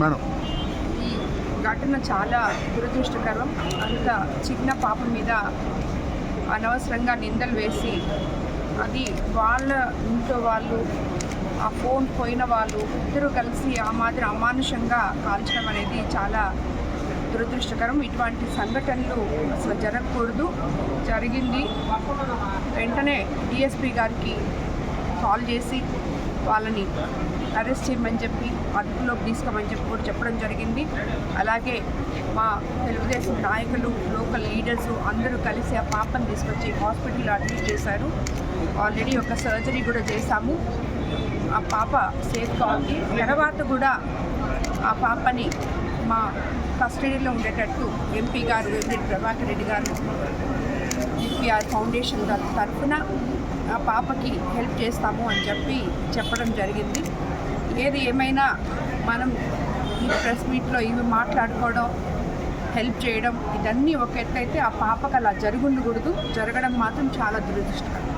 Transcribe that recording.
Madam. ఈ ఘటన చాలా దురదృష్టకరం. అంత చిన్న పాప మీద అనవసరంగా నిందలు వేసి అది వాళ్ళ ఇంట్లో వాళ్ళు ఆ ఫోన్ పోయిన వాళ్ళు ఇద్దరు కలిసి ఆ మాదిరి అమానుషంగా కాల్చడం అనేది చాలా దురదృష్టకరం. ఇటువంటి సంఘటనలు అసలు జరగకూడదు. జరిగింది. వెంటనే డిఎస్పి గారికి కాల్ చేసి వాళ్ళని అరెస్ట్ చేయమని చెప్పి అదుపులోకి తీసుకోమని చెప్పి కూడా చెప్పడం జరిగింది. అలాగే మా తెలుగుదేశం నాయకులు లోకల్ లీడర్స్ అందరూ కలిసి ఆ పాపను తీసుకొచ్చి హాస్పిటల్లో అడ్మిట్ చేశారు. ఆల్రెడీ ఒక సర్జరీ కూడా చేశాము. ఆ పాప సేఫ్గా ఉంది. తర్వాత కూడా ఆ పాపని మా కస్టడీలో ఉండేటట్టు ఎంపీ గారు వెంకట ప్రభాకర్ రెడ్డి గారు యూపీఆర్ ఫౌండేషన్ తరఫున ఆ పాపకి హెల్ప్ చేస్తాము అని చెప్పి చెప్పడం జరిగింది. ఏది ఏమైనా మనం ఈ ప్రెస్ మీట్లో ఇవి మాట్లాడుకోవడం హెల్ప్ చేయడం ఇదన్నీ ఒక ఎత్తైతే ఆ పాపకు అలా జరుగుండకూడదు. జరగడం మాత్రం చాలా దురదృష్టకరం.